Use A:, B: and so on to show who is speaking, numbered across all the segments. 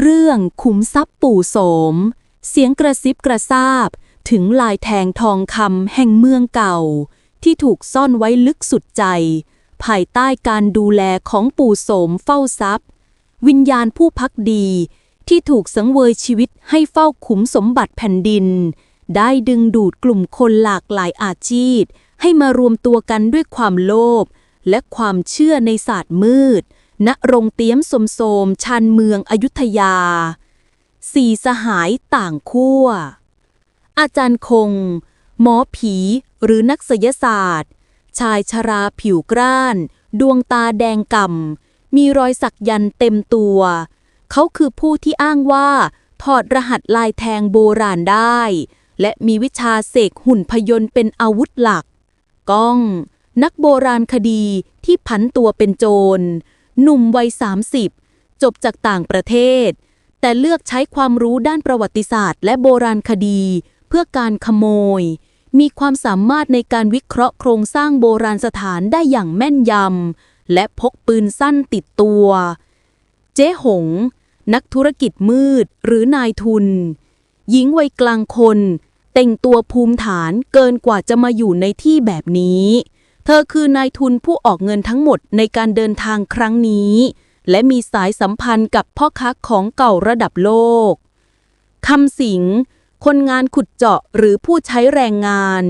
A: เรื่องขุมทรัพย์ปู่โสม เสียงกระซิบกระซาบ ถึงลายแทงทองคำแห่งเมืองเก่า ที่ถูกซ่อนไว้ลึกสุดใจ ภายใต้การดูแลของปู่โสมเฝ้าทรัพย์ วิญญาณผู้พักดี ที่ถูกสังเวยชีวิตให้เฝ้าขุมสมบัติแผ่นดิน ได้ดึงดูดกลุ่มคนหลากหลายอาชีพ ให้มารวมตัวกันด้วยความโลภและความเชื่อในศาสตร์มืด ณรงเตี้ยมสมโสมชานเมืองอยุธยา สี่สหายต่างขั้ว อาจารย์คง หมอผีหรือนักศิยศาสตร์ ชายชราผิวกร้าน ดวงตาแดงก่ำ มีรอยสักยันเต็มตัว เขาคือผู้ที่อ้างว่า ถอดรหัสลายแทงโบราณได้ และมีวิชาเสกหุ่นพยนต์เป็นอาวุธหลัก ก้อง นักโบราณคดีที่ผันตัวเป็นโจร หนุ่มวัย 30 จบจากต่างประเทศ แต่เลือกใช้ความรู้ด้านประวัติศาสตร์ และโบราณคดี เพื่อการขโมย มีความสามารถในการวิเคราะห์โครงสร้างโบราณสถานได้อย่างแม่นยำ และพกปืนสั้นติดตัว เจ๊หง นักธุรกิจมืดหรือนายทุน หญิงวัยกลางคน แต่งตัวภูมิฐานเกินกว่าจะมาอยู่ในที่แบบนี้ เธอคือนายทุนผู้ออกเงินทั้งหมดในการเดินทางครั้งนี้ และมีสายสัมพันธ์กับพ่อค้าของเก่าระดับโลกคำสิง คนงานขุดเจาะหรือผู้ใช้แรงงาน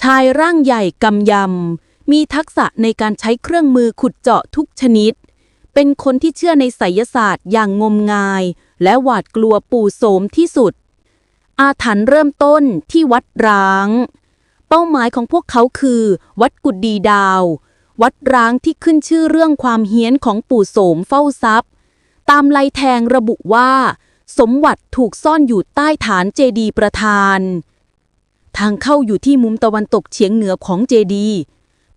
A: ชายร่างใหญ่กำยำ มีทักษะในการใช้เครื่องมือขุดเจาะทุกชนิด เป็นคนที่เชื่อในไสยศาสตร์อย่างงมงาย และหวาดกลัวปู่โสมที่สุด อาถรรพ์เริ่มต้นที่วัดร้าง เป้าหมายของพวกเขาคือ วัดกุดดีดาว วัดร้างที่ขึ้นชื่อเรื่องความเฮี้ยนของปู่โสมเฝ้าทรัพย์ ตามลายแทงระบุว่า สมบัติถูกซ่อนอยู่ใต้ฐานเจดีประธาน ทางเข้าอยู่ที่มุมตะวันตกเฉียงเหนือของเจดีย์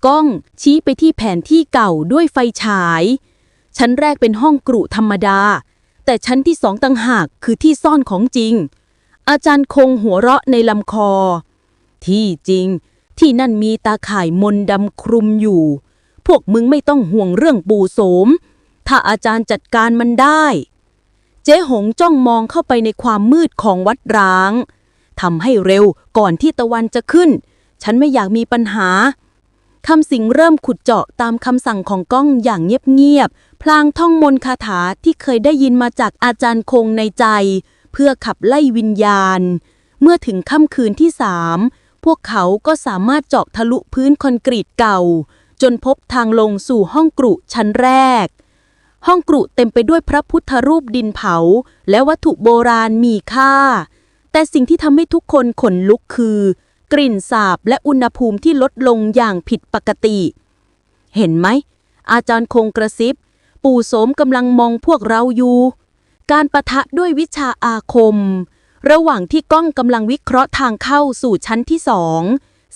A: ก้องชี้ไปที่แผนที่เก่าด้วยไฟฉาย ชั้นแรกเป็นห้องกรุธรรมดา แต่ชั้นที่สองต่างหากคือที่ซ่อนของจริง อาจารย์คงหัวเราะในลำคอ ที่จริง ที่นั่นมีตาข่ายมนดำคลุมอยู่ พวกมึงไม่ต้องห่วงเรื่องปู่โสม ถ้าอาจารย์จัดการมันได้ เจ๊หงจ้องมองเข้าไปในความมืดของวัดร้างทำให้เร็วก่อนที่ตะวันจะขึ้น ฉันไม่อยากมีปัญหาคำสิงเริ่มขุดเจาะตามคำสั่งของก้องอย่างเงียบๆ พลางท่องมนต์คาถาที่เคยได้ยินมาจากอาจารย์คงในใจ เพื่อขับไล่วิญญาณ เมื่อถึงค่ำคืนที่สาม วกเขาก็สามารถเจาะทะลุพื้นคอนกรีตเก่า จนพบทางลงสู่ห้องกรุชั้นแรก ห้องกรุเต็มไปด้วยพระพุทธรูปดินเผา และวัตถุโบราณมีค่า แต่สิ่งที่ทำให้ทุกคนขนลุกคือ กลิ่นสาบและอุณหภูมิที่ลดลงอย่างผิดปกติ เห็นไหม อาจารย์คงกระซิบ ปู่โสมกำลังมองพวกเราอยู่ การประทะด้วยวิชาอาคม ระหว่างที่กล้องกำลังวิเคราะห์ทางเข้าสู่ชั้นที่สอง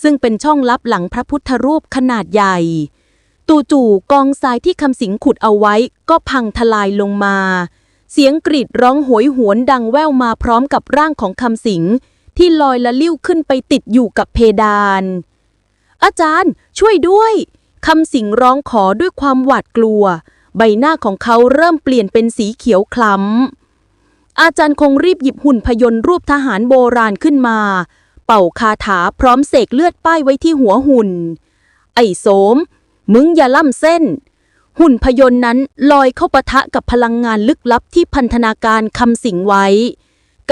A: ซึ่งเป็นช่องลับหลังพระพุทธรูปขนาดใหญ่ จู่ๆกองทรายที่คำสิงขุดเอาไว้ก็พังทลายลงมา เสียงกรีดร้องโหยหวนดังแว่วมาพร้อมกับร่างของคำสิงที่ลอยละลิ้วขึ้นไปติดอยู่กับเพดาน อาจารย์ ช่วยด้วยคำสิงร้องขอด้วยความหวาดกลัว ใบหน้าของเขาเริ่มเปลี่ยนเป็นสีเขียวคล้ำ อาจารย์คงรีบหยิบหุ่นพยนต์รูปทหารโบราณขึ้นมา เป่าคาถาพร้อมเสกเลือดป้ายไว้ที่หัวหุ่น ไอ้โสม มึงอย่าล่ำเส้น หุ่นพยนต์นั้นลอยเข้าปะทะกับพลังงานลึกลับที่พันธนาการคำสิงไว้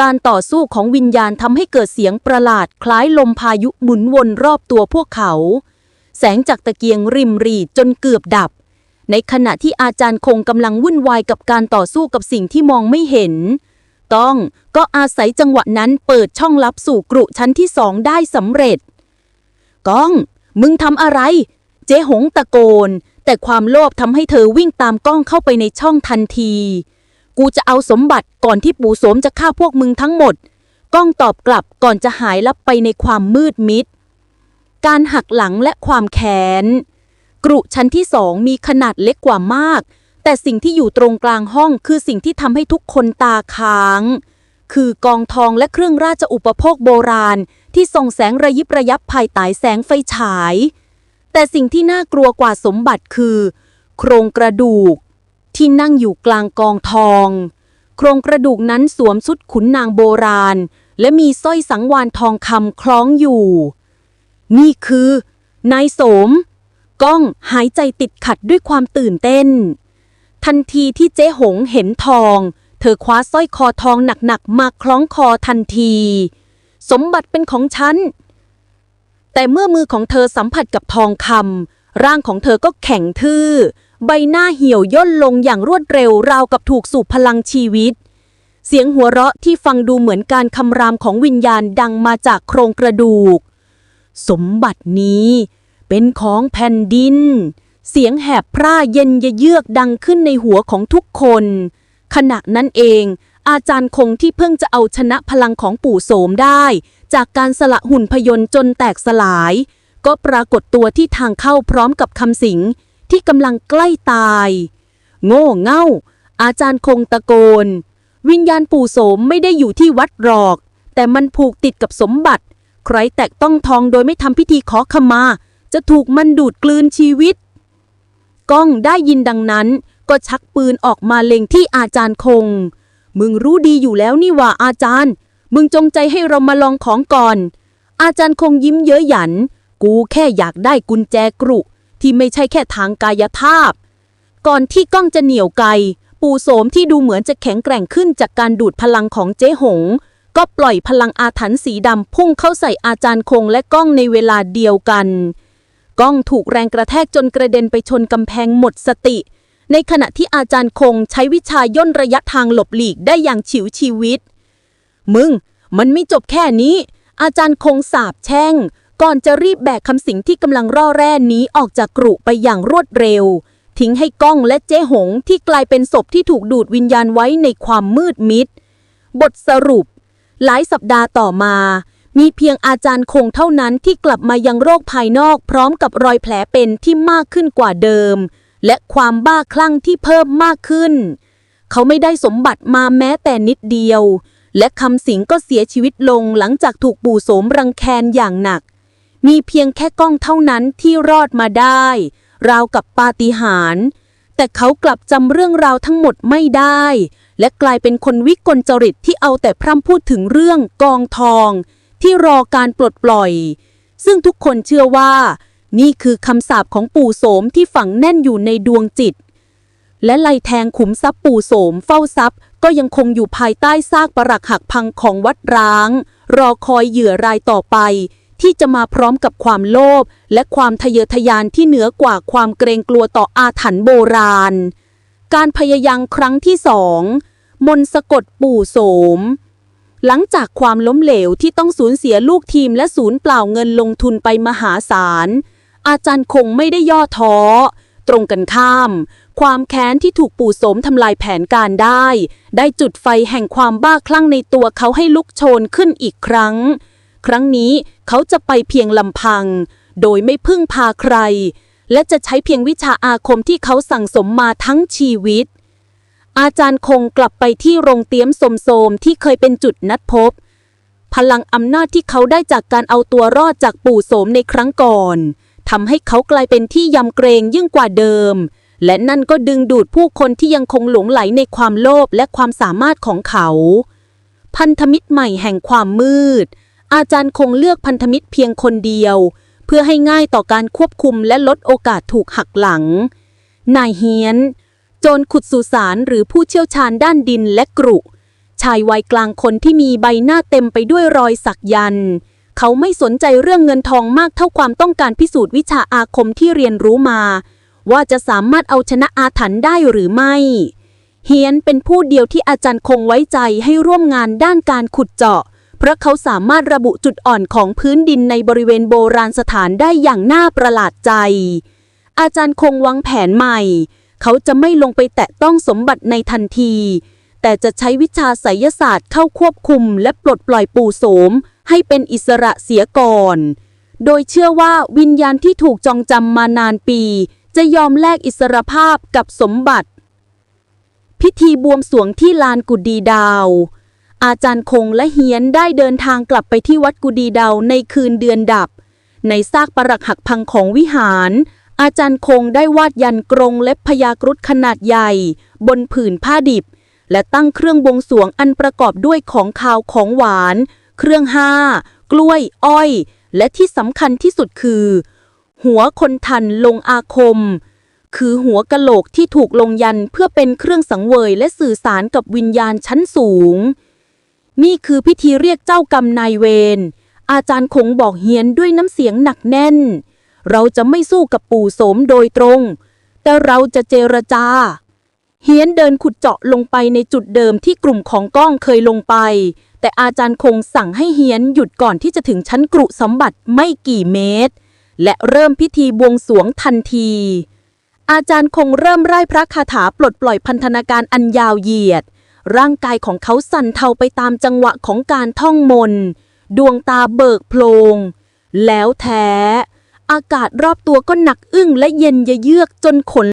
A: การต่อสู้ของวิญญาณทำให้เกิดเสียงประหลาดคล้ายลมพายุหมุนวนรอบตัวพวกเขา แสงจากตะเกียงริมรีจนเกือบดับ ในขณะที่อาจารย์คงกำลังวุ่นวายกับการต่อสู้กับสิ่งที่มองไม่เห็น ต้อง ก็อาศัยจังหวะนั้นเปิดช่องลับสู่กรุชั้นที่สองได้สำเร็จ ก้อง มึงทำอะไร เจ๊หงตะโกน แต่ความโลภทำให้เธอวิ่งตามก้องเข้าไปในช่องทันที กูจะเอาสมบัติก่อนที่ปู่โสมจะฆ่าพวกมึงทั้งหมด ก้องตอบกลับก่อนจะหายลับไปในความมืดมิด การหักหลังและความแค้นกรุชั้นที่สองมีขนาดเล็กกว่ามาก แต่สิ่งที่อยู่ตรงกลางห้องคือสิ่งที่ทำให้ทุกคนตาค้าง คือกองทองและเครื่องราชอุปโภคโบราณ ที่ส่องแสงระยิบระยับภายใต้แสงไฟฉาย แต่สิ่งที่น่ากลัวกว่าสมบัติคือ โครงกระดูก ที่นั่งอยู่กลางกองทอง โครงกระดูกนั้นสวมชุดขุนนางโบราณ และมีสร้อยสังวานทองคำคล้องอยู่ นี่คือนายสมก้องหายใจติดขัดด้วยความตื่นเต้น ทันทีที่เจ๊หงเห็นทอง เธอคว้าสร้อยคอทองหนักๆมาคล้องคอทันที สมบัติเป็นของฉัน แต่เมื่อมือของเธอสัมผัสกับทองคำร่างของเธอก็แข็งทื่อ ใบหน้าเหี่ยวย่นลงอย่างรวดเร็วราวกับถูกสูบพลังชีวิต เสียงหัวเราะที่ฟังดูเหมือนการคำรามของวิญญาณดังมาจากโครงกระดูก สมบัตินี้เป็นของแผ่นดิน เสียงแหบพร่าเย็นยเยือกดังขึ้นในหัวของทุกคน ขณะนั้นเอง อาจารย์คงที่เพิ่งจะเอาชนะพลังของปู่โสมได้ จากการสละหุ่นพยนต์จนแตกสลาย ก็ปรากฏตัวที่ทางเข้าพร้อมกับคำสิงที่กำลังใกล้ตาย โง่เง่า อาจารย์คงตะโกน วิญญาณปู่โสมไม่ได้อยู่ที่วัดหรอก แต่มันผูกติดกับสมบัติ ใครแตะต้องทองโดยไม่ทำพิธีขอขมา จะถูกมันดูดกลืนชีวิต ก้องได้ยินดังนั้น ก็ชักปืนออกมาเล็งที่อาจารย์คง มึงรู้ดีอยู่แล้วนี่ว่าอาจารย์ มึงจงใจให้เรามาลองของก่อน อาจารย์คงยิ้มเย้ยหยัน กูแค่อยากได้กุญแจกรุที่ไม่ใช่แค่ทางกายภาพ ก่อนที่ก้องจะเหนี่ยวไก ปู่โสมที่ดูเหมือนจะแข็งแกร่งขึ้นจากการดูดพลังของเจ๊หง ก็ปล่อยพลังอาถรรพ์สีดำพุ่งเข้าใส่อาจารย์คงและก้องในเวลาเดียวกัน ก้องถูกแรงกระแทกจนกระเด็นไปชนกำแพงหมดสติ ในขณะที่อาจารย์คงใช้วิชาย่นระยะทางหลบหลีกได้อย่างฉิวชีวิต มึง มันไม่จบแค่นี้ อาจารย์คงสาบแช่ง ก่อนจะรีบแบกคำสิงที่กำลังร่อแร่หนี้ออกจากกรุไปอย่างรวดเร็ว ทิ้งให้ก้องและเจ๊หงที่กลายเป็นศพที่ถูกดูดวิญญาณไว้ในความมืดมิด บทสรุป หลายสัปดาห์ต่อมา มีเพียงอาจารย์คงเท่านั้นที่กลับมายังโรคภายนอกพร้อมกับรอยแผลเป็นที่มากขึ้นกว่าเดิม และความบ้าคลั่งที่เพิ่มมากขึ้น เขาไม่ได้สมบัติมาแม้แต่นิดเดียว และคำสิงก็เสียชีวิตลงหลังจากถูกปู่โสมรังแคนอย่างหนัก มีเพียงแค่ก้องเท่านั้นที่รอดมาได้ ราวกับปาฏิหาริย์แต่เขากลับจำเรื่องราวทั้งหมดไม่ได้ และกลายเป็นคนวิกลจริตที่เอาแต่พร่ำพูดถึงเรื่องกองทอง ที่รอการปลดปล่อย ซึ่งทุกคนเชื่อว่า นี่คือคำสาปของปู่โสมที่ฝังแน่นอยู่ในดวงจิต และไลแทงขุมทรัพย์ปู่โสมเฝ้าทรัพย์ ก็ยังคงอยู่ภายใต้ซากปรักหักพังของวัดร้าง รอคอยเหยื่อรายต่อไป ที่จะมาพร้อมกับความโลภและความทะเยอทะยานที่เหนือกว่าความเกรงกลัวต่ออาถรรพ์โบราณ การพยายามครั้งที่สองมนต์สะกดปู่โสม หลังจากความล้มเหลวที่ต้องสูญเสียลูกทีมและสูญเปล่าเงินลงทุนไปมหาศาล อาจารย์คงไม่ได้ย่อท้อ ตรงกันข้าม ความแค้นที่ถูกปู่โสมทำลายแผนการได้ ได้จุดไฟแห่งความบ้าคลั่งในตัวเขาให้ลุกโชนขึ้นอีกครั้ง ครั้งนี้เขาจะไปเพียงลำพัง โดยไม่พึ่งพาใคร และจะใช้เพียงวิชาอาคมที่เขาสั่งสมมาทั้งชีวิต อาจารย์คงกลับไปที่โรงเตี้ยมสมโสมที่เคยเป็นจุดนัดพบ พลังอำนาจที่เขาได้จากการเอาตัวรอดจากปู่โสมในครั้งก่อนทำให้เขากลายเป็นที่ยำเกรงยิ่งกว่าเดิม และนั่นก็ดึงดูดผู้คนที่ยังคงหลงไหลในความโลภและความสามารถของเขา พันธมิตรใหม่แห่งความมืด อาจารย์คงเลือกพันธมิตรเพียงคนเดียว เพื่อให้ง่ายต่อการควบคุมและลดโอกาสถูกหักหลัง นายเฮียน โจรขุดสุสานหรือผู้เชี่ยวชาญด้านดินและกรุ ชายวัยกลางคนที่มีใบหน้าเต็มไปด้วยรอยสักยัน เขาไม่สนใจเรื่องเงินทองมากเท่าความต้องการพิสูจน์วิชาอาคมที่เรียนรู้มา ว่าจะสามารถเอาชนะอาถรรพ์ได้หรือไม่ เฮียนเป็นผู้เดียวที่อาจารย์คงไว้ใจให้ร่วมงานด้านการขุดเจาะ เพราะเขาสามารถระบุจุดอ่อนของพื้นดินในบริเวณโบราณสถานได้อย่างน่าประหลาดใจ อาจารย์คงวางแผนใหม่ เขาจะไม่ลงไปแตะต้องสมบัติในทันที แต่จะใช้วิชาไสยศาสตร์เข้าควบคุมและปลดปล่อยปู่โสม ให้เป็นอิสระเสียก่อน โดยเชื่อว่าวิญญาณที่ถูกจองจำมานานปี จะยอมแลกอิสรภาพกับสมบัติ พิธีบวงสวงที่ลานกุดีดาวอาจารย์คงและเฮียนได้เดินทางกลับไปที่วัดกุดีดาวในคืนเดือนดับ ในซากปรักหักพังของวิหาร อาจารย์คงได้วาดยันกรงเล็บพญากรุฑขนาดใหญ่ บนผืนผ้าดิบ และตั้งเครื่องบวงสวงอันประกอบด้วยของคาวของหวาน เครื่องห้า กล้วย อ้อย และที่สำคัญที่สุดคือ หัวคนทันลงอาคม คือหัวกะโหลกที่ถูกลงยันเพื่อเป็นเครื่องสังเวยและสื่อสารกับวิญญาณชั้นสูง นี่คือพิธีเรียกเจ้ากรรมนายเวรอาจารย์คงบอกเฮียนด้วยน้ำเสียงหนักแน่น เราจะไม่สู้กับปู่โสมโดยตรง แต่เราจะเจรจา เฮียนเดินขุดเจาะลงไปในจุดเดิมที่กลุ่มของก้องเคยลงไป แต่อาจารย์คงสั่งให้เฮียนหยุดก่อนที่จะถึงชั้นกรุสมบัติไม่กี่เมตร และเริ่มพิธีบวงสรวงทันที อาจารย์คงเริ่มไร้พระคาถาปลดปล่อยพันธนาการอันยาวเหยียด ร่างกายของเขาสั่นเทาไปตามจังหวะของการท่องมนต์ดวงตาเบิกโพลงแล้วแท้ อากาศรอบตัวก็หนักอึ้งและเย็นเยือกจนขน